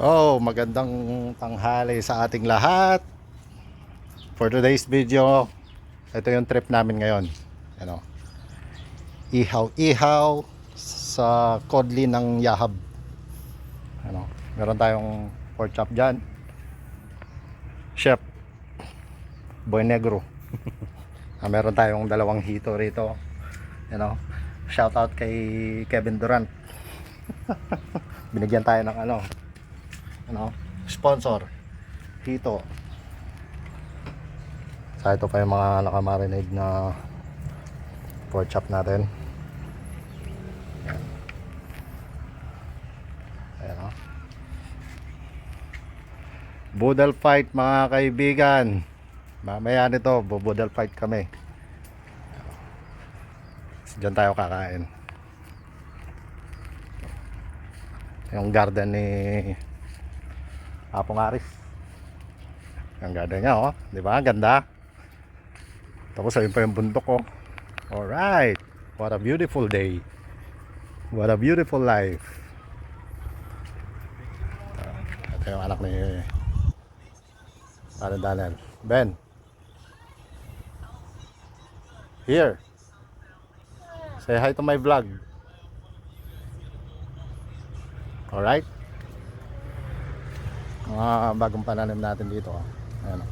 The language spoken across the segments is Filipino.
Oh, magandang tanghali sa ating lahat. For today's video, ito yung trip namin ngayon. Ano? Ihaw-ihaw sa Kodli ng Yahab. Ano? Meron tayong pork chop dyan. Chef Boy Negro. ah, meron tayong dalawang hito rito. You know, shout out kay Kevin Durant. Binigyan tayo ng ano, ano, sponsor. Hito. Sa ito pa yung mga nakamarinade na pork chop natin. Ayan. O. Budal fight mga kaibigan. Mamaya nito, bubudal fight kami. Diyan tayo kakain. Yung garden ni Apong Aris. Ang garden niya, oh. Di ba? Ganda. Tapos ayun pa yung bundok, oh. Alright. What a beautiful day. What a beautiful life. Ito yung anak ni Alan Daniel. Ben. Here. Say hi to my vlog. Alright. Mga bagong pananim natin dito. Ayan.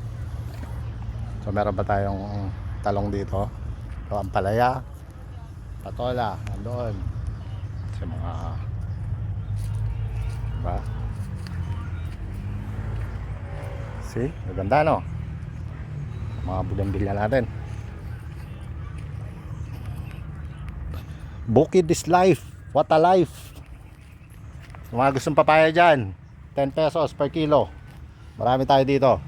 So meron pa tayong talong dito. So ang palaya, patola, nandoon. Sa mga diba? See? Maganda no? Mga bugambilya natin. Bukid is life. What a life. Mga gustong papaya dyan, 10 pesos per kilo. Marami tayo dito.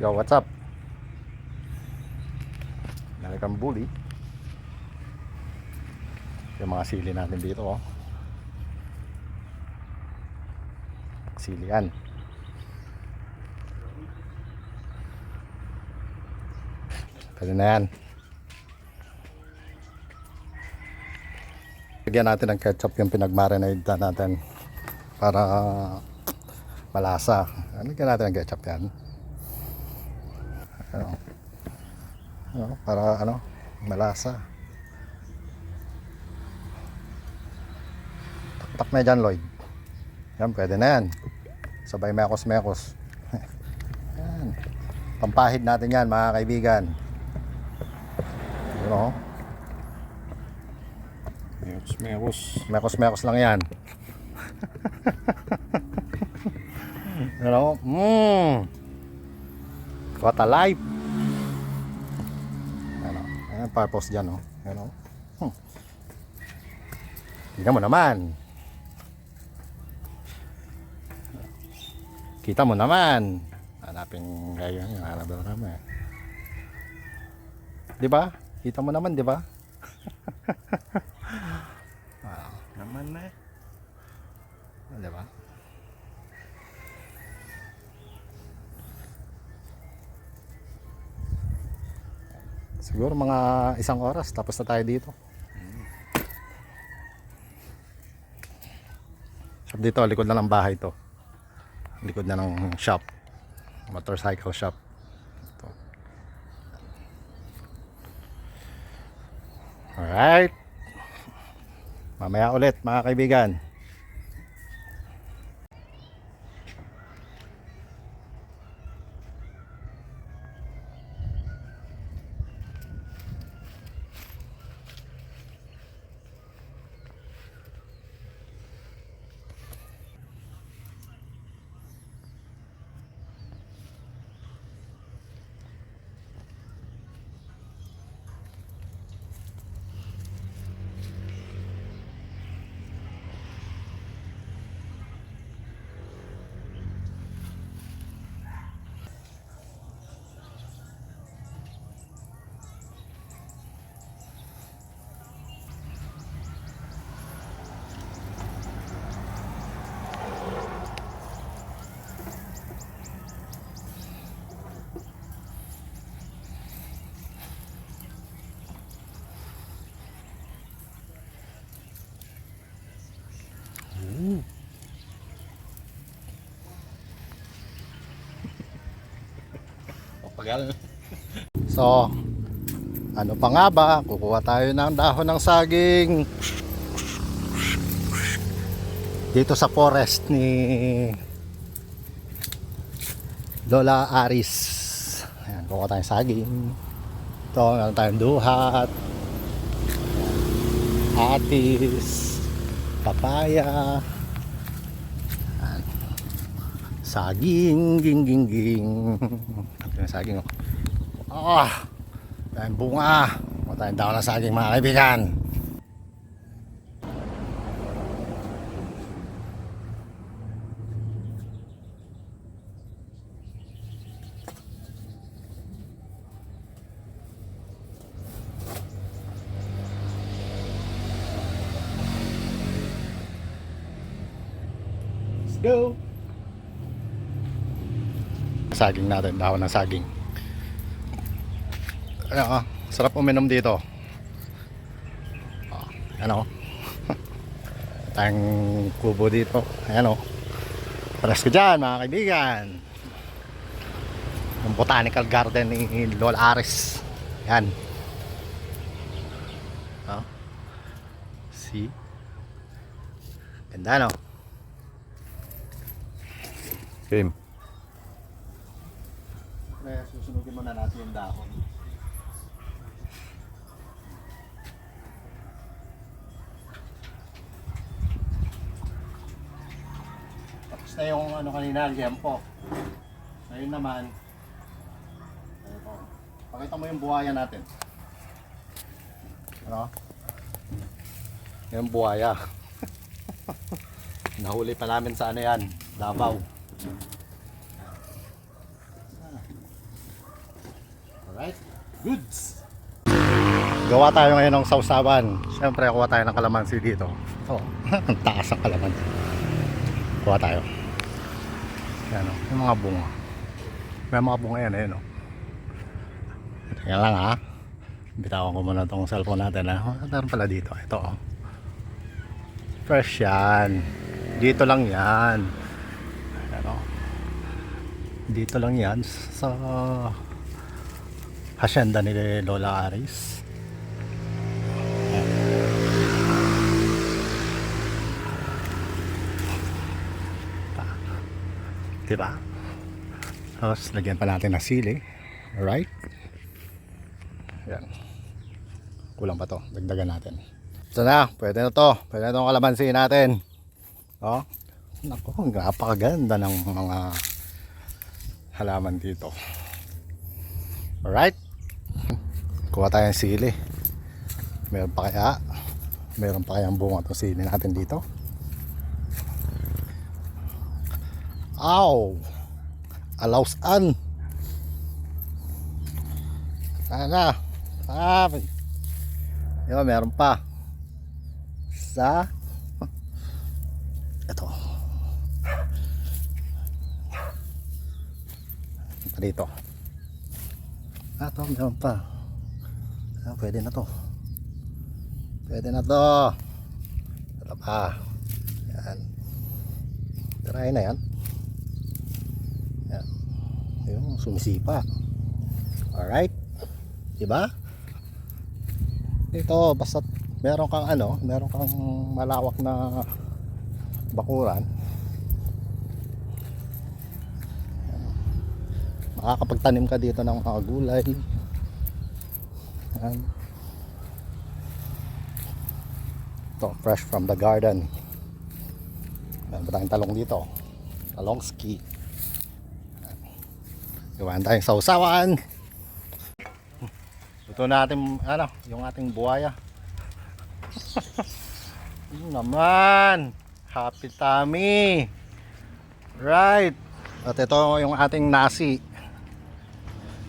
Yo, what's up? Dali kang bully. Yung mga sili natin dito, oh. Sili yan. Pwede na yan. Lagyan natin ng ketchup yung pinagmarinade na natin para malasa. Lagyan natin ng ketchup yan. Ano, ano, para ano, malasa. Taktak na dyan, Lloyd. Yan, pwede na yan. Sabay mekos-mekos. yan. Pampahid natin yan, mga kaibigan. You know? Mekos, mekos. Mekos-mekos lang yan. ano? Mmm. What a life. Ano? Ang purpose dyan, oh? Ano? Hmm. Tingnan mo naman. Kita mo naman. Hanapin ngayon yung hanap na kami. Di ba? Kita mo naman, di ba? Naman na eh. Ah, Di ba? Siguro mga isang oras tapos na tayo dito. Shop dito, likod na ng bahay to. Likod na ng shop. Motorcycle shop. Ito. Alright. Mamaya ulit mga kaibigan. Papagal. So, ano pa nga ba? Kukuha tayo ng dahon ng saging. Dito sa forest ni Lola Aris. Ayan, kukuha tayong saging. Ito, meron tayong duhat. Atis. Papaya. Ayan. Saging, ging, ging, ging. Saging, oh. Ah, tayong bunga. Tayong daw ng saging mga kaibigan. Let's go. Saging natin, dahon ng saging. Ano, ah, sarap uminom dito. Ah, ano? Tayong kubo dito. Ayan o. Paras ko dyan mga kaibigan. Yung botanical garden ni Lola Ares. Yan. Oh. See? Ganda no? Game. Kaya susunugin muna natin yung dahon. Tapos na yung ano kanina, liempo. Ngayon naman, ito. Pakita mo yung buhaya natin. Ano? Yung buhaya. Nahuli pa namin sa ano yan, Davao. Alright, goods! Gawa tayo ngayon ng sausawan. Siyempre, kuha tayo ng kalamansi dito. Oh, ang taas ng kalamansi. Kuha tayo. Yan o, yung mga bunga. May mga bunga yan, ayun o. Tingnan lang ha. Bitawan ko muna itong cellphone natin ha. Oh, meron pala dito. Ito o. Fresh yan. Dito lang yan. Ayan o. Dito lang yan sa hacienda ni Lola Aris. Diba? Tapos lagyan pa natin ng sili. Alright? Yan. Kulang pa to. Dagdagan natin. Ito na. Pwede na to. Pwede na itong kalamansi natin. Oh. Naku, napakaganda ng mga halaman dito. Alright? Kuha tayo ng sili. Meron pa kaya? Meron pa kayang bunga itong sili natin dito? Ow! Alausan! Sana! Sabi! Yun, meron pa. Sa... Ito dito. Ah, ito, meron pa. Ah, pwede na to. Pwede na to. Ito pa. Yan. Try na yan. Yan. Yung sumisipa. Alright. Diba? Ito, basta meron kang ano, meron kang malawak na bakuran. makakapagtanim ka dito ng mga gulay Yan. ito fresh from the garden. Meron pa tayong talong dito. Talongski. Gawain tayong sausawan. Ito natin ano yung ating buhaya. Naman. Happy tummy. Right. At ito yung ating nasi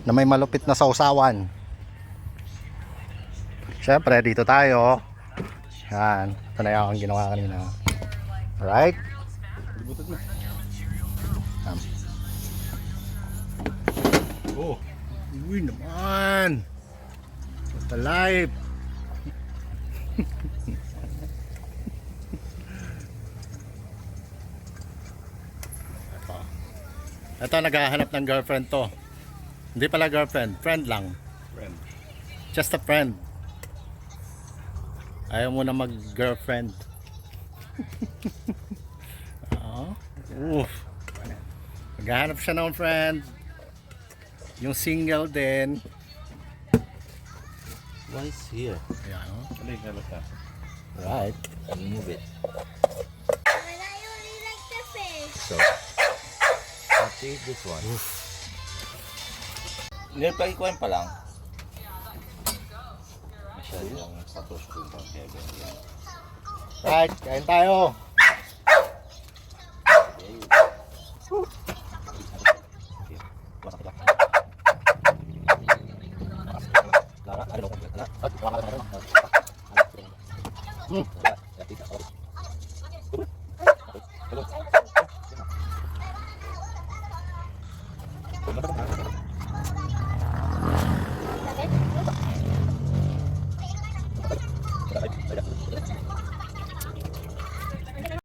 na may malupit na sausawan. Siyempre, dito tayo. Yan. Ito na yung ginawa kanina. Alright? Um. Oh. Uy naman. What a life. Ito. Ito, naghahanap ng girlfriend to. Hindi pala girlfriend. Friend lang. Friend. Just a friend. Ayaw mo na mag-girlfriend. Oo. Oof. Maghahanap siya ng friend. Yung single din. What is here? Ayan, oh. Ano yung halata? Right. Remove it. I only like the fish. So, I'll take this one. Nilpagikuan pa lang siya yung status ko ba Kevin yan. Right, kain tayo. Hmm.